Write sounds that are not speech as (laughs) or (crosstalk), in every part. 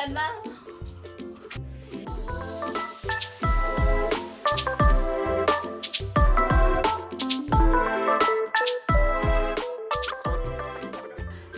ka na.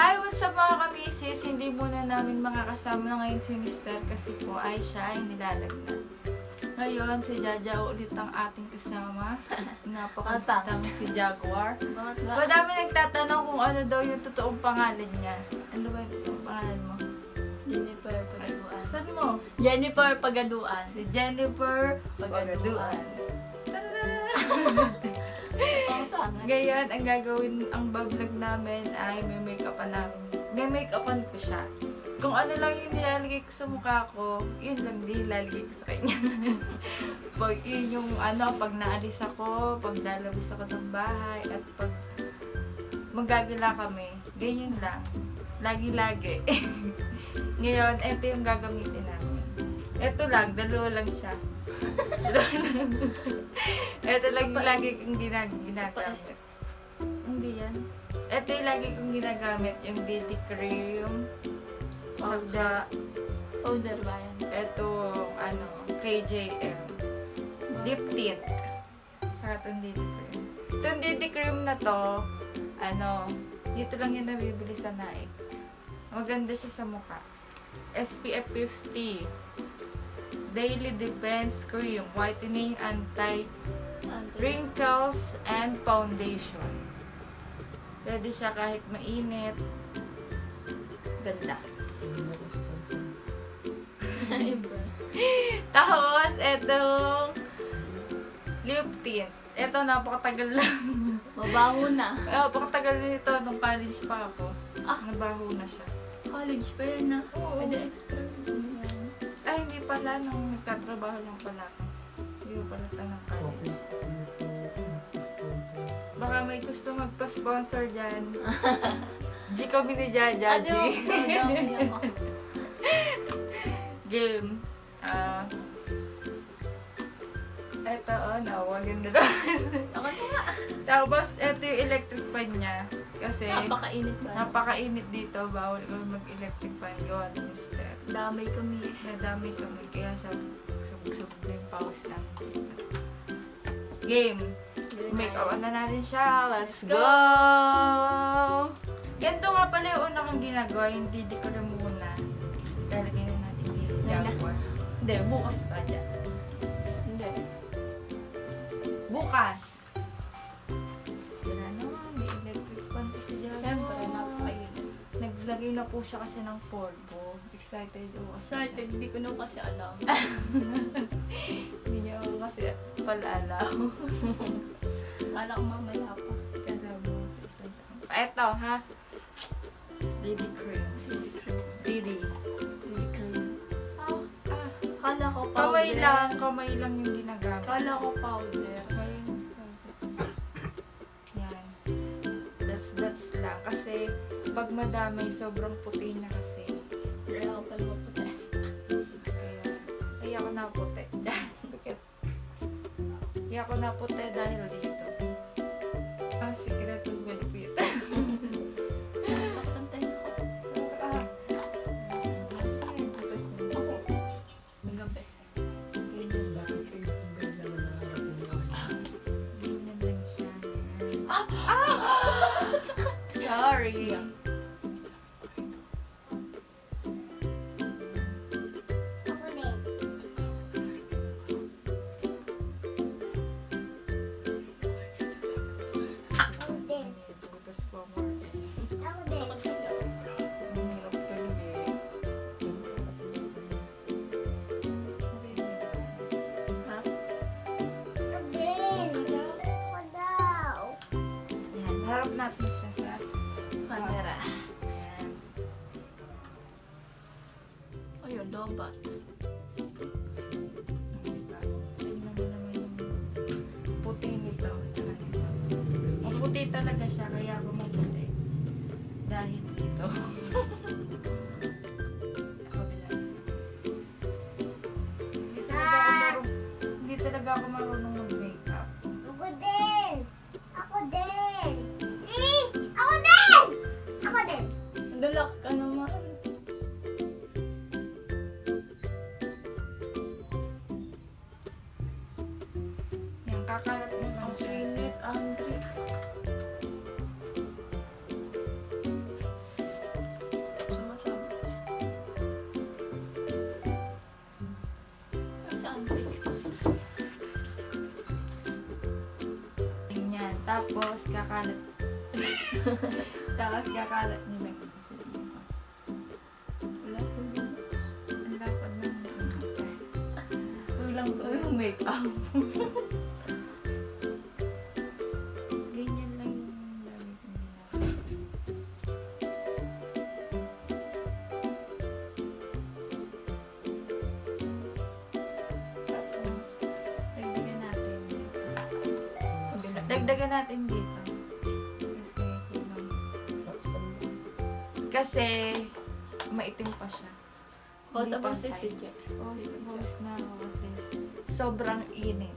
Hi, what's up mga kamisis? Hindi muna namin makakasama na ngayon si Mister kasi po ay siya ay nilalagnan. Ngayon, si Jaja ulit ang ating kasama. (laughs) Napakagandang si Jaguar. Madami nagtatanong kung ano daw yung totoong pangalan niya. Ano ba yung? Jennifer Pagaduan. Saan mo? Jennifer Pagaduan. Si Jennifer Pagaduan. Tara! (laughs) Ngayon, ang gagawin, ang bablog namin ay may make-upan namin. May make-upan ko siya. Kung ano lang yung nilalagay ko sa mukha ko, yun lang din nilalagay ko sa kanya. (laughs) pag yun yung ano, pag naalis ako, pag lalabas ako ng bahay, at pag magagala kami, ganyan lang. Lagi-lagi. (laughs) Ngayon, ito yung gagamitin namin. Ito lang, dalawa lang siya. (laughs) Dalawa lang. ito lang yung lagi kong ginag ginagamit. Hindi yan. Ito yung lagi kong ginagamit, yung BB cream. Tsaka, Powder ba yan? ito, ano, KJM. Lip tint. Tsaka itong DD cream. Itong DD cream na to, ano, dito lang yan nabibili sa Nike. Maganda siya sa mukha. SPF 50. Daily Defense Cream. Whitening Anti wrinkles and foundation. Pwede siya kahit mainit. Ganda. (laughs) Tapos, etong lip tint. Ito, napakatagal lang. Mabaho na. napakatagal nito nung college pa ako. Ah. Nabaho na siya. College pa yun na. Oo. Pwede explore. Ano yan? Ay, hindi pala. Nung nagtatrabaho lang pala ako. Hindi ko pala ito ng college. Baka may gusto magpa-sponsor dyan. G kami ni Jaja. G. Ano? (laughs) Game. Ah. eto, oh, nawagan na lang. Ako na nga. Tapos, eto yung electric fan niya. Kasi, Napakainit ba? napakainit dito. Bawal ko mag-electric fan. Gawa ni Mister. Damay kami. Nadamay kami. Kaya sa sabog-sabog na yung pause namin dito. Game. Make up na natin siya. Let's go! Ganito nga pala yung una kong ginagawa. Yung didi ko na muna. Lalagay na natin dito. Ngayon na. Jaguar. Hindi, bukas pa dyan. Hindi. Bukas! Naglagay na po siya kasi ng polvo. Excited kasi. Excited. Hindi ko na kasi alam. (laughs) Hindi niya ako kasi pala alam. Kala ko mamaya pa. Kala mo sa isang taon. Eto, ha? BB cream. BB. Hindi cream. Ah, Ah, kala ko powder. kamay lang. Kamay lang yung ginagamit. Kala ko powder. Yan. That's, that's lang. Kasi, pag madamay, sobrang puti niya kasi. Kaya ako pala maputi. Kaya, kaya ako naputi. (laughs) Bakit? Kaya ako naputi dahil dito. Ah, sikreto gulpit. Saktan tayo ko. ah. Ako. Magabi. Ganyan ba? Ganyan lang siya. Ah! (laughs) Sorry. Hindi ako Tapos, kakalat. (laughs) Tapos, kakalat lang ito siya dito. Wala ko din. Ang dapat na Kulang ko yung make-up. (laughs) Kasi, maitim pa siya. Hindi pantay. PJ. Oh, boss na ako kasi sobrang init.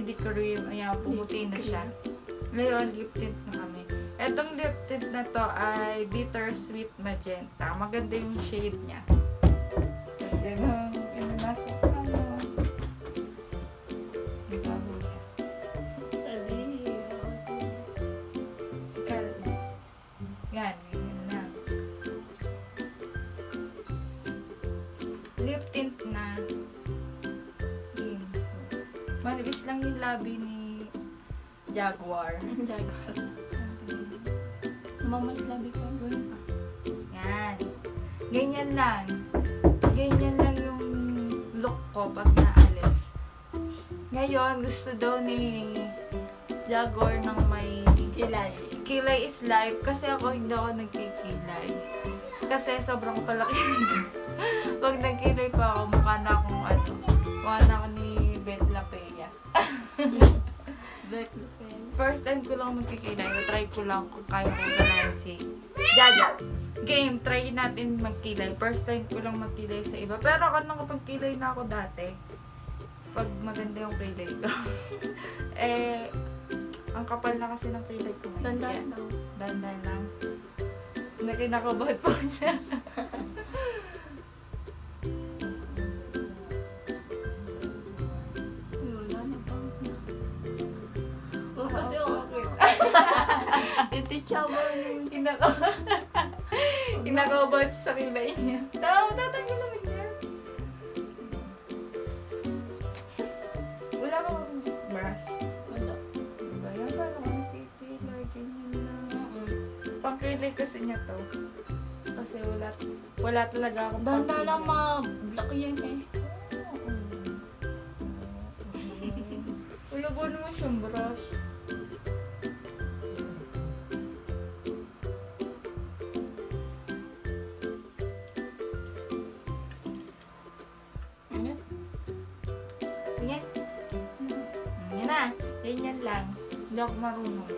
DD cream. Ayan, pumuti na siya. Ngayon, lip tint na kami. Etong lip tint na to ay Bittersweet Magenta. Maganda yung shade niya. Yan Jaguar. (laughs) Jaguar. Namamalik labi ko. Yan. Ganyan lang. Ganyan lang yung look ko pag naalis. Ngayon, gusto daw ni Jaguar ng may Ilay. kilay is life kasi ako hindi ako nagkikilay. Kasi sobrang palaki. (laughs) pag nagkilay pa ako, mukha na akong ano, mukha na ako ni Beth Lapea. Lupin. (laughs) First time ko lang magkikilay. Try ko lang kung kaya ko ganahin si Jaja. Game, try natin magkilay. First time ko lang magkilay sa iba. Pero ako nakapagkilay na ako dati. Pag maganda yung kilay ko. (laughs) eh, ang kapal na kasi ng kilay ko. Dandan daw. Dandan lang. May kinakabahan po siya. (laughs) Iti chaba yun. Inaka Inakabahan siya sa kilay niya. Tama, tatanggal naman niya. Wala ka bang brush? Wala. Diba yan? Paano ka nagkikilay? Ganyan lang. Pangkilay kasi niya to. Kasi wala, wala talaga akong Danda pangkilay. lang ma-black yan eh. Ba naman siyang brush? Marunong.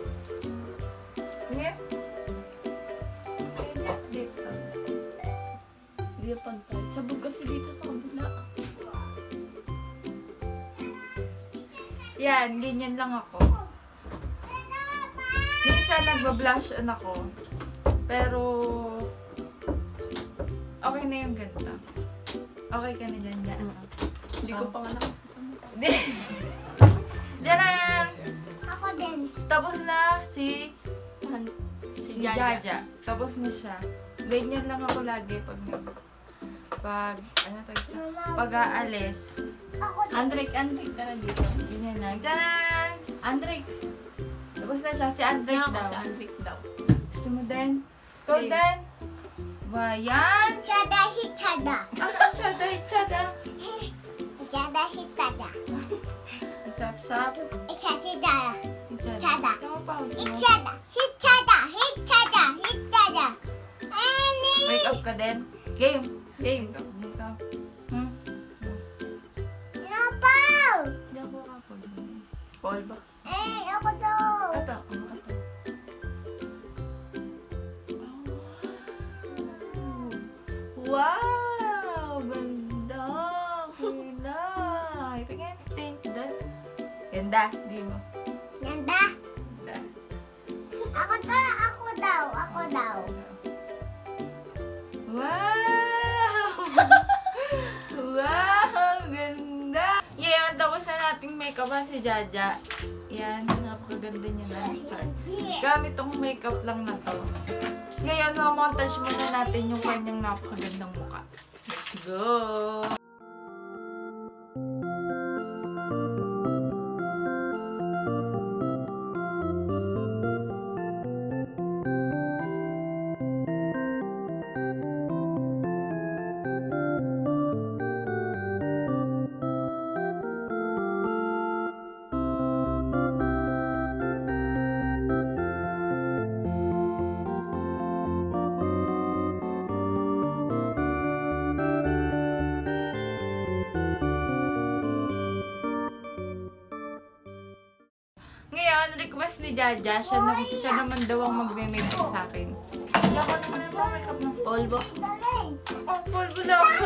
Yan. Ganyan. Dito. Hindi na pantay. Sabog kasi dito sa kabila. Yan, ganyan lang ako. Minsan nagba-blush on ako. Pero, okay na yung ganda. Okay ka na dyan, dyan. Hindi ko pa nga nakakita. Di. (laughs) Diyan na! Din. Tapos na si, Han- Si si Jaja. Jaja. Tapos na siya. Ganyan lang ako lagi pag nag... Pag, ano tawag ito? Pag aalis. Ako din. Andrik, Andrik, tara dito. Ganyan lang. Diyan! Andrik. Tapos na siya. Si Andrik ako daw. si Andrik daw. Gusto mo din? So Okay. then, ba yan? Chada si chada. Ano ang tsada? Tsada? Chada si chada. Sap-sap. Isa si chada. Pa. Ichada. Hichada. Hichada. Hichada. Ani. Wake up ka din. Game. Game. Wake up. Hmm? Napaw. Hindi ako kapag. Paul ba? Eh, ako daw. Ito. Ano ito? Wow! Ganda! Kulay! Tingnan, tingnan. Ganda, di mo? To. Ako daw. Ako daw. Wow! (laughs) Wow! Ganda! Yan, tapos na nating makeup si Jaja. Yan, napakaganda niya na. Gamit tong makeup lang na to. Ngayon, mamontage muna natin yung kanyang napakagandang mukha. Let's go! Jaja, siya, na, siya naman daw ang magme-makeup sa akin. Wala ko naman yung makeup ng Polvo. Polvo daw ako.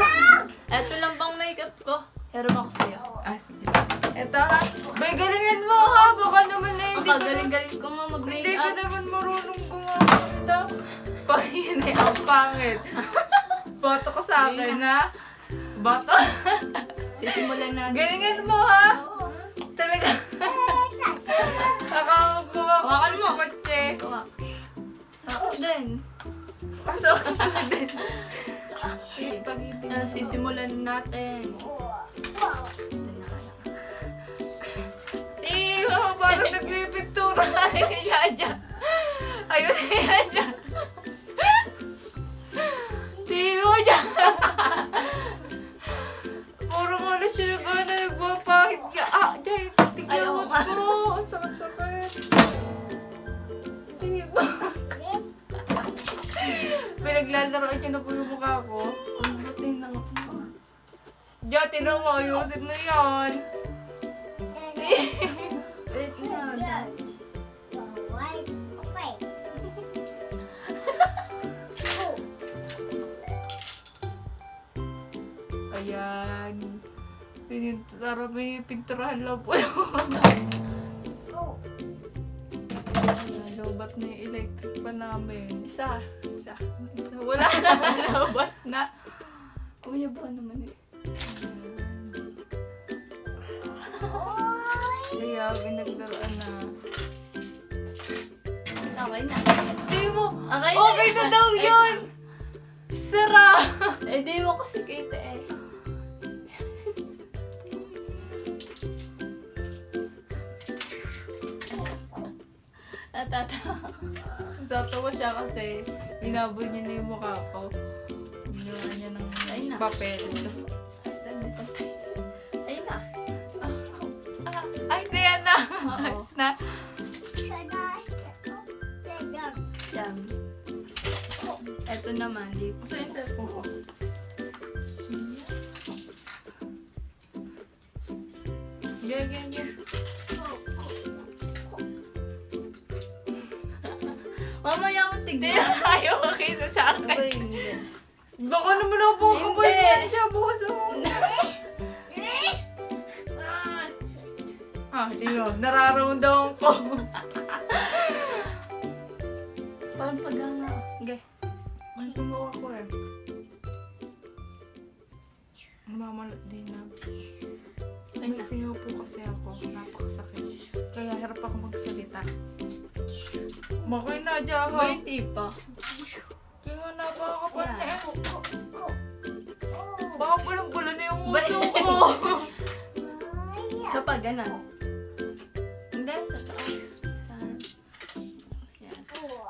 Eto lang pang makeup ko. Pero ako sa'yo. Ah, sige. Eto ha. Bay, galingan mo ha. Baka naman na hindi Baka galing-galing ko nga hindi ko mag-makeup. naman marunong gumamit. Pag yun eh, ang pangit. (laughs) Boto ko sa akin ha. Boto. Sisimulan na. Galingan mo ha. Talaga. (laughs) Nakakaguwa ko Hawakan mo. sa kotse. Gawa. Ako din. Pasok ka din. Ah, sisimulan natin. Eh, oh, parang nagpipintura ni Yaja. Ayun si Yaja. Ayusin na yan. Wait nga. Ayan. Pinin- Para may pinturahan lang po yun. Lobat na yung electric pa namin. Isa. Isa. Isa, wala na, (laughs) lobat na. Kuya ba naman eh? Okay okay na daw yun! Sara! (laughs) Eh, di mo kasi kita eh. Natatawa. Tatawa siya kasi binabol niya na yung mukha ko. Ginawa niya ng Ay, na. papel. Tapos, Ay, na. ah, ay, di yan na. Oo. Ayos na. Eto naman, di So, yung cellphone ko. Ganyan, ganyan, ganyan. Mamaya mo tignan. ayaw makita sa Ano akin. hindi? Baka naman ako po kapal Hindi. yan dyan. Bukas ako. (laughs) Ah, yun. Nararamdaman ko. (laughs) Parang paganga. Okay. May tumawa ko eh. Mamalat din na. Ay, May singaw po kasi ako. Napakasakit. Kaya hirap ako magsalita. Makoy na dyan ha. Ba yung tipa? Kaya nga napakakapal Yeah. na eh. Baka bulang-bulan na yung Ba- uso ko. Sa pag, ganon. Hindi, sa taas.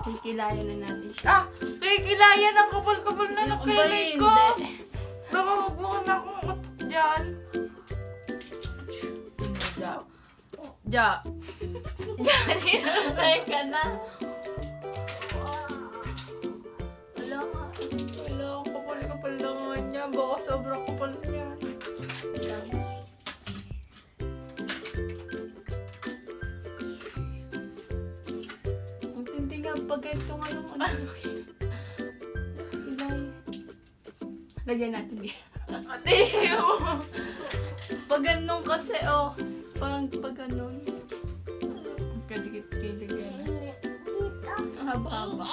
Yan. Yan. Kikilayan na natin siya. ah! Kikilayan ang kapal-kapal na ng kilay ko. Baka magbukan na akong utot dyan. Ja. Ja. Ay ka na. Wala nga. Wala, kapal-kapal na nga niya. Baka sobrang kapal niya. Tindi nga pag ito nga yung ano. Kilay. Lagyan natin di. Ate, Pag ganun kasi, oh. Parang pag ganun. Kadikit-kilig yan. Ang haba-haba.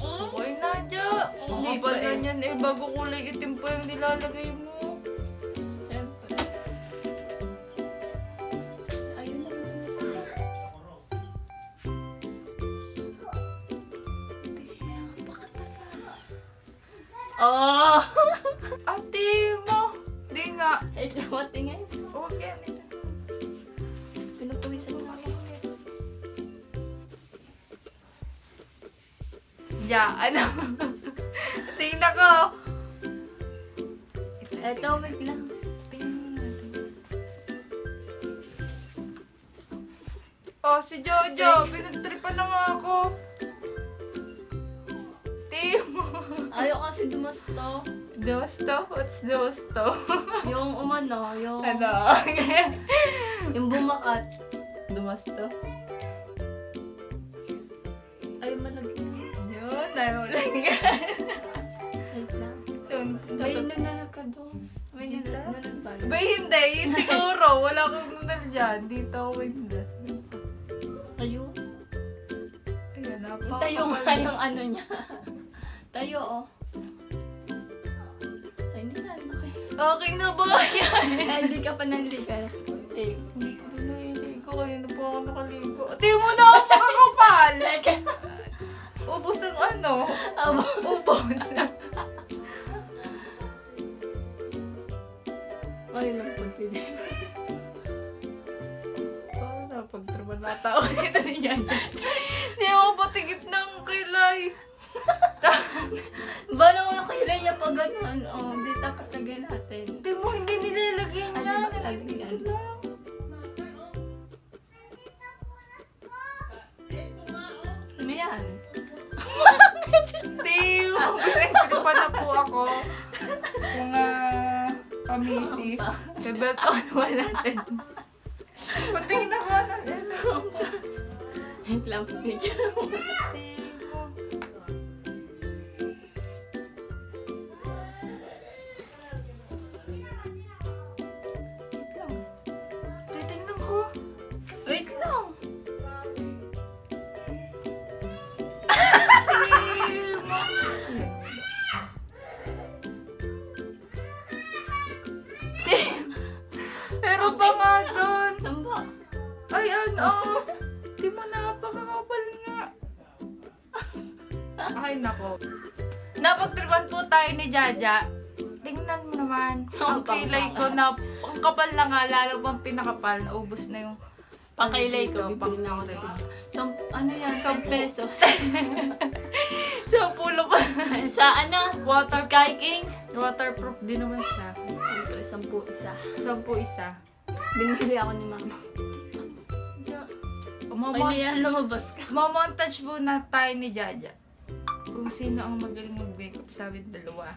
Okay na, Jo. Hindi pa eh. niyan eh. bago kulay itim pa yung nilalagay mo. Oh! (laughs) Ate mo! Di nga. Ay, matingin. Huwag yan. Pinupuwisan mo ako. Ya, ano? (laughs) Tingnan ko. Eto, wait lang. Oh, si Jojo. Pinagtripan na nga ako. Ayaw kasi dumusto. Dosto? What's dosto? (laughs) Yung umano, yung... ano? (laughs) Yung bumakat. Dumasto? Ay, malagyan. Yun, nahulang yan. Wait lang. May nananag ka doon. May ba? Ba, hindi. Siguro. Wala akong nunal dyan. Dito ako hindi. Ayun. Ayan, Yung tayo nga yung ano niya. (laughs) tayo, oh. Okay. Okay na ba yan? (laughs) Ay, hindi ka pa nanlikan. Eh, Hindi ko rin naliligo. Kaya na po ako nakaligo. Ate mo na ako makakapal! (laughs) Ubus ang ano. Ubus. (laughs) Ay, lang po, pwede. Paano na pagtraban na tao nito yan? Hindi ako patigit ng kilay. Ba naman yung kilay niya pa ganun? Oh, di dapat lagay natin. Hindi mo hindi nilalagyan Ano yan. ba lalagyan? Ano yan? Tiyo! Pinagtripan na po ako. Mga kamisis. Sa belt on natin. Patingin na ba natin? Wait lang, picture mo. Pero pa nga doon. Saan ba? Ay, ano? Di mo napakakapal nga. (laughs) Ay, nako. Napagtripan po tayo ni Jaja. Tingnan mo naman. Ang kilay ko na, ang kapal na nga, lalo pang pinakapal. Naubos na yung Pakilay ko, bibili lang ako dito. So, ano yan? 10 Sampu. pesos. sa pulo pa. Sa ano? Water, Sky King? waterproof din naman siya. 10 isa. Sampu isa. Binili ako ni mama. Ay, Mamont- na yan, lumabas ka. Mamontage muna tayo ni Jaja. Kung sino ang magaling mag-makeup sa amin dalawa.